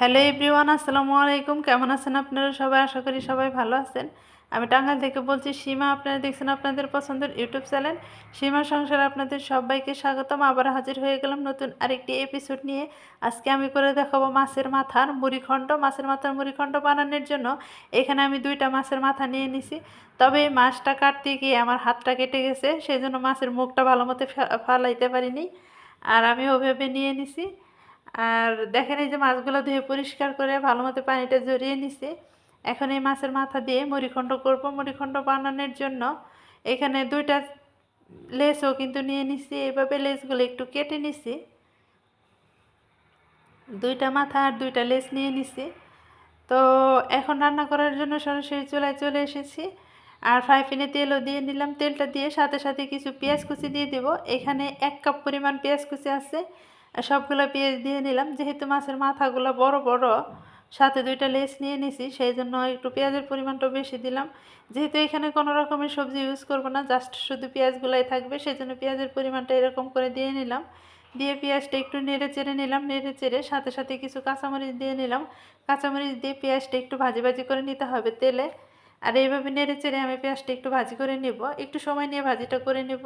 Hello everyone, আসসালামু আলাইকুম। কেমন আছেন আপনারা সবাই? আশা করি সবাই ভালো আছেন। আমি টাঙ্গাইল থেকে বলছি, সীমা, আপনারা দেখছেন আপনাদের পছন্দের ইউটিউব চ্যানেল। সীমা সংসারে আপনাদের সবাইকে স্বাগতম। আবার হাজির হয়ে গেলাম নতুন আরেকটি এপিসোড নিয়ে। আজকে আমি করে দেখাবো মাছের মাথার মুড়িখণ্ড মাছের মাথার মুড়িখণ্ড বানানোর জন্য এখানে আমি দুইটা মাছের মাথা নিয়ে নিছি। তবে এই মাছটা কাটতে গিয়ে আমার হাতটা কেটে গেছে, সেই জন্য মাছের মুখটা ভালো মতো ফালাইতে পারিনি। আর আমি ওভাবে নিয়ে নিছি। আর দেখেন এই যে মাছগুলো ধুয়ে পরিষ্কার করে ভালো মতো পানিটা জড়িয়ে নিছি। এখন এই মাছের মাথা দিয়ে মুড়িখণ্ড করব। মুড়িখণ্ড বানানোর জন্য এখানে দুইটা লেসও কিন্তু নিয়ে নিছি। এভাবে লেসগুলো একটু কেটে নিছি। দুইটা মাথা আর দুইটা লেস নিয়ে নিছি। তো এখন রান্না করার জন্য সরাসরি চুলায় চলে এসেছি। আর ফ্রাই প্যানে তেলও দিয়ে নিলাম। তেলটা দিয়ে সাথে সাথে কিছু পেঁয়াজ কুচি দিয়ে দেবো। এখানে এক কাপ পরিমাণ পেঁয়াজ কুচি আছে। সবগুলো পেঁয়াজ দিয়ে নিলাম। যেহেতু মাছের মাথাগুলো বড় বড়, সাথে দুইটা লেস নিয়ে নিছি, সেই জন্য একটু পেঁয়াজের পরিমাণটা বেশি দিলাম। যেহেতু এখানে কোনো রকমের সবজি ইউজ করব না জাস্ট শুধু পেঁয়াজগুলাই থাকবে, সেই জন্য পেঁয়াজের পরিমাণটা এরকম করে দিয়ে নিলাম। দিয়ে পেঁয়াজটা একটু নেড়ে চেড়ে নিলাম, নেড়ে চেড়ে সাথে সাথে কিছু কাঁচামরিচ দিয়ে নিলাম। কাঁচামরিচ দিয়ে পেঁয়াজটা একটু ভাজি ভাজি করে নিতে হবে তেলে। আর এইভাবে নেড়ে চেড়ে আমি পেঁয়াজটা একটু ভাজি করে নেব। একটু সময় নিয়ে ভাজিটা করে নেব।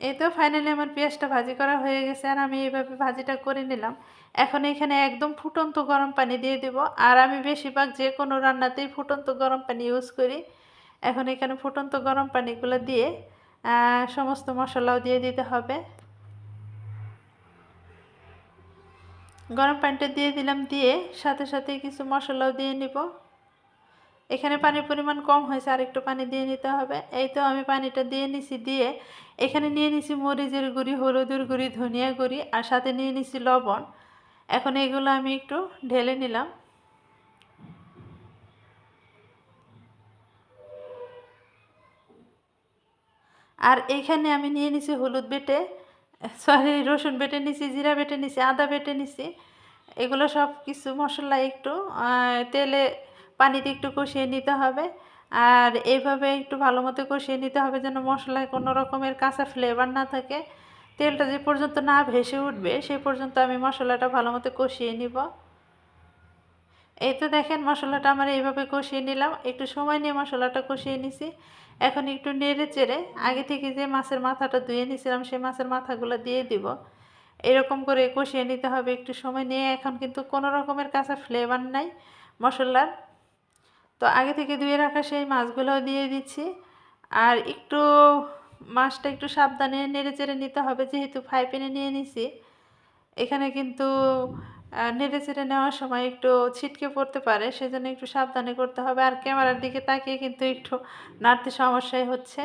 এই তো ফাইনালি আমার পেঁয়াজটা ভাজি করা হয়ে গেছে আর আমি এইভাবে ভাজিটা করে নিলাম। এখন এখানে একদম ফুটন্ত গরম পানি দিয়ে দেব। আর আমি বেশিরভাগ যে কোনো রান্নাতেই ফুটন্ত গরম পানি ইউজ করি। এখন এখানে ফুটন্ত গরম পানিগুলো দিয়ে সমস্ত মশলাও দিয়ে দিতে হবে। গরম পানিটা দিয়ে দিলাম, দিয়ে সাথে সাথে কিছু মশলাও দিয়ে নিব। এখানে পানির পরিমাণ কম হয়েছে আর একটু পানি দিয়ে নিতে হবে। এই তো আমি পানিটা দিয়ে নিছি, দিয়ে এখানে নিয়ে নিছি মরিচের গুঁড়ি, হলুদের গুঁড়ি, ধনিয়া গুঁড়ি, আর সাথে নিয়ে নিছি লবণ। এখন এগুলো আমি একটু ঢেলে নিলাম। আর এখানে আমি নিয়ে নিছি হলুদ বেটে, সরি, রসুন বেটে নিছি, জিরা বেটে নিছি, আদা বেটে নিছি। এগুলো সব কিছু মশলা একটু তেলে পানিতে একটু কষিয়ে নিতে হবে। আর এইভাবে একটু ভালো মতো কষিয়ে নিতে হবে যেন মশলায় কোনো রকমের কাঁচা ফ্লেভার না থাকে। তেলটা যে পর্যন্ত না ভেসে উঠবে সেই পর্যন্ত আমি মশলাটা ভালো মতো কষিয়ে নিব। এই তো দেখেন মশলাটা আমার এইভাবে কষিয়ে নিলাম। একটু সময় নিয়ে মশলাটা কষিয়ে নিছি। এখন একটু নেড়ে চেড়ে আগে থেকে যে মাছের মাথাটা ধুয়ে নিয়েছিলাম সেই মাছের মাথাগুলো দিয়ে দিব। এরকম করে কষিয়ে নিতে হবে একটু সময় নিয়ে। এখন কিন্তু কোনো রকমের কাঁচা ফ্লেভার নাই মশলার। তো আগে থেকে ধুয়ে রাখা সেই মাছগুলোও দিয়ে দিচ্ছি। আর একটু মাছটা একটু সাবধানে নেড়ে চেড়ে নিতে হবে, যেহেতু ফ্রাই প্যানে নিয়ে নিছি। এখানে কিন্তু নেড়ে চেড়ে নেওয়ার সময় একটু ছিটকে পড়তে পারে, সেজন্য একটু সাবধানে করতে হবে। আর ক্যামেরার দিকে তাকিয়ে কিন্তু একটু নাড়তে সমস্যাই হচ্ছে।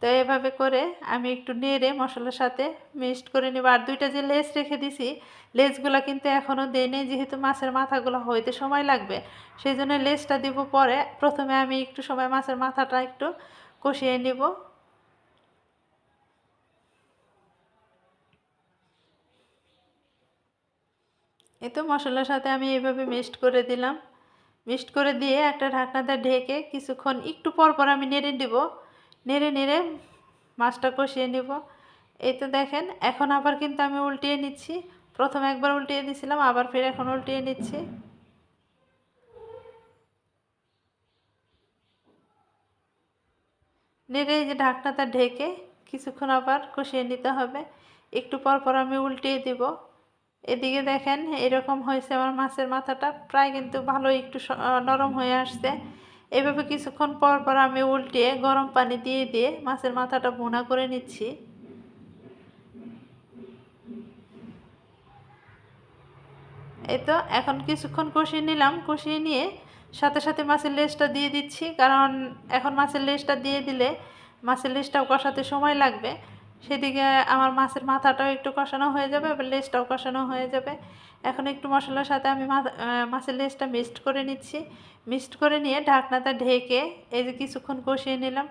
তো এভাবে করে আমি একটু নেড়ে মশলার সাথে মিক্সড করে নেব। আর দুইটা যে লেস রেখে দিছি, লেসগুলো কিন্তু এখনও দেই নেই, যেহেতু মাছের মাথাগুলো হইতে সময় লাগবে। সেই জন্য লেসটা দিব পরে। প্রথমে আমি একটু সময় মাছের মাথাটা একটু কষিয়ে নিব। এই তো মশলার সাথে আমি এইভাবে মিক্সড করে দিলাম। মিক্সড করে দিয়ে একটা ঢাকনাতে ঢেকে কিছুক্ষণ একটু পর পর আমি নেড়ে দিব নেড়ে নেড়ে মাছটা কষিয়ে নিব। এই তো দেখেন, এখন আবার কিন্তু আমি উল্টিয়ে নিচ্ছি। প্রথম একবার উল্টিয়ে দিয়েছিলাম আবার ফের এখন উল্টিয়ে নিচ্ছি। নেড়ে এই যে ঢাকনাটা ঢেকে কিছুক্ষণ আবার কষিয়ে নিতে হবে। একটু পর পর আমি উল্টিয়ে দিব। এদিকে দেখেন, এরকম হয়েছে আমার মাছের মাথাটা। প্রায় কিন্তু ভালো একটু নরম হয়ে আসছে। এভাবে কিছুক্ষণ পর পর আমি উল্টিয়ে গরম পানি দিয়ে দিয়ে মাছের মাথাটা ভুনা করে নিচ্ছি। এই তো, এখন কিছুক্ষণ কষিয়ে নিলাম। কষিয়ে নিয়ে সাথে সাথে মাছের লেজটা দিয়ে দিচ্ছি, কারণ এখন মাছের লেজটা দিয়ে দিলে মাছের লেজটাও কষাতে সময় লাগবে। সেদিকে আমার মাছের মাথাটাও একটু কষানো হয়ে যাবে, আবার লেজটাও কষানো হয়ে যাবে। এখন একটু মশলার সাথে আমি মাছের লেজটা মিক্সড করে নিচ্ছি। মিক্সড করে নিয়ে ঢাকনাটা ঢেকে এই যে কিছুক্ষণ কষিয়ে নিলাম।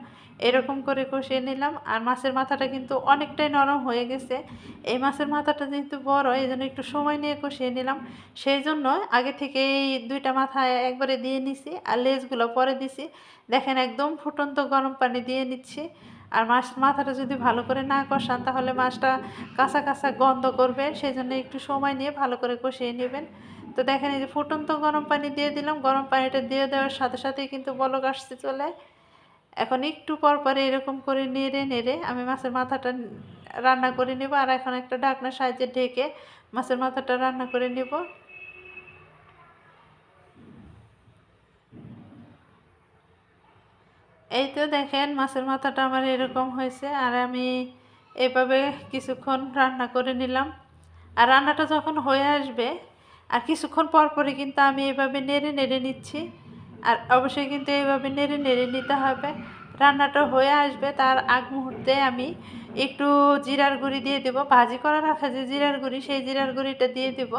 এরকম করে কষিয়ে নিলাম, আর মাছের মাথাটা কিন্তু অনেকটাই নরম হয়ে গেছে। এই মাছের মাথাটা যেহেতু বড়, এই জন্য একটু সময় নিয়ে কষিয়ে নিলাম। সেই জন্য আগে থেকে এই দুইটা মাথা একবারে দিয়ে নিছি, আর লেজগুলো পরে দিছি। দেখেন একদম ফুটন্ত গরম পানি দিয়ে নিচ্ছি। আর মাছ মাথাটা যদি ভালো করে না কষান, তাহলে মাছটা কাঁচা কাঁচা গন্ধ করবে সেই জন্য একটু সময় নিয়ে ভালো করে কষিয়ে নেবেন। তো দেখেন এই যে ফুটন্ত গরম পানি দিয়ে দিলাম, গরম পানিটা দিয়ে দেওয়ার সাথে সাথেই কিন্তু বলক আসতে চলে এখন একটু পর পরে এরকম করে নেড়ে নেড়ে আমি মাছের মাথাটা রান্না করে নেব, আর এখন একটা ঢাকনার সাহায্যে ঢেকে মাছের মাথাটা রান্না করে নেব। এই তো দেখেন মাছের মাথাটা আমার এরকম হয়েছে আর আমি এভাবে কিছুক্ষণ রান্না করে নিলাম। আর রান্নাটা যখন হয়ে আসবে, আর কিছুক্ষণ পর পরে কিন্তু আমি এভাবে নেড়ে নেড়ে নিচ্ছি। আর অবশ্যই কিন্তু এইভাবে নেড়ে নেড়ে নিতে হবে। রান্নাটা হয়ে আসবে, তার আগ মুহূর্তে আমি একটু জিরার গুঁড়ি দিয়ে দেবো। ভাজি করা রাখা যে জিরার গুঁড়ি, সেই জিরার গুঁড়িটা দিয়ে দেব।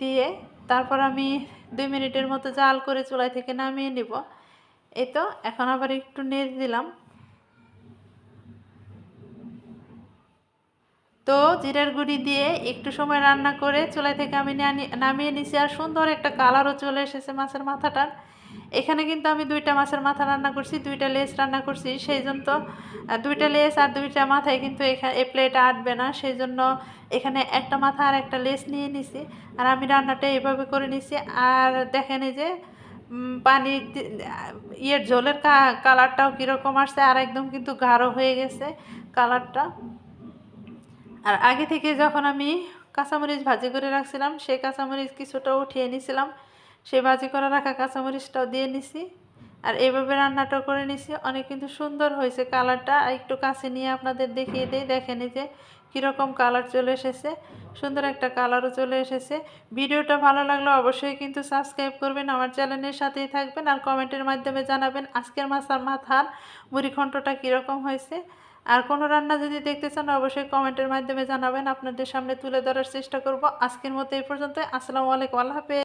দিয়ে তারপর আমি দুই মিনিটের মতো জাল করে চুলাই থেকে নামিয়ে নেব। এই তো এখন আবার একটু নেড়ে দিলাম। তো জিরার গুঁড়ি দিয়ে একটু সময় রান্না করে চুলাই থেকে আমি নামিয়ে নিছি আর সুন্দর একটা কালারও চলে এসেছে মাছের মাথাটার এখানে কিন্তু আমি দুইটা মাছের মাথা রান্না করছি, দুইটা লেস রান্না করছি, সেই জন্য তো দুইটা লেস আর দুইটা মাথায় কিন্তু এখানে এ প্লেটে আটবে না, সেই জন্য এখানে একটা মাথা আর একটা লেস নিয়ে নিছি। আর আমি রান্নাটা এইভাবে করে নিছি। আর দেখেন যে পানি ইয়ের জলের কালারটাও কীরকম আসছে আর একদম কিন্তু গাঢ় হয়ে গেছে কালারটা। আর আগে থেকে যখন আমি কাঁচামরিচ ভাজি করে রাখছিলাম, সেই কাঁচামরিচ কিছুটা উঠিয়ে নিছিলাম। সেই ভাজি করে রাখা কাঁচামরিচটাও দিয়ে নিছি। আর এইভাবে রান্নাটা করে নিছি। অনেক কিন্তু সুন্দর হয়েছে কালারটা। একটু কাছে নিয়ে আপনাদের দেখিয়ে দিই। দেখেন যে কীরকম কালার চলে এসেছে। সুন্দর একটা কালারও চলে এসেছে। ভিডিওটা ভালো লাগলে অবশ্যই কিন্তু সাবস্ক্রাইব করবেন। আমার চ্যানেলের সাথেই থাকবেন আর কমেন্টের মাধ্যমে জানাবেন আজকের মাছার মাথার মুড়ি ঘন্টটা কীরকম হয়েছে। আর কোনো রান্না যদি দেখতে চান, অবশ্যই কমেন্টের মাধ্যমে জানাবেন। আপনাদের সামনে তুলে ধরার চেষ্টা করব। আজকের মতো এই পর্যন্ত আসসালামু আলাইকুম। আল্লাহ হাফেজ।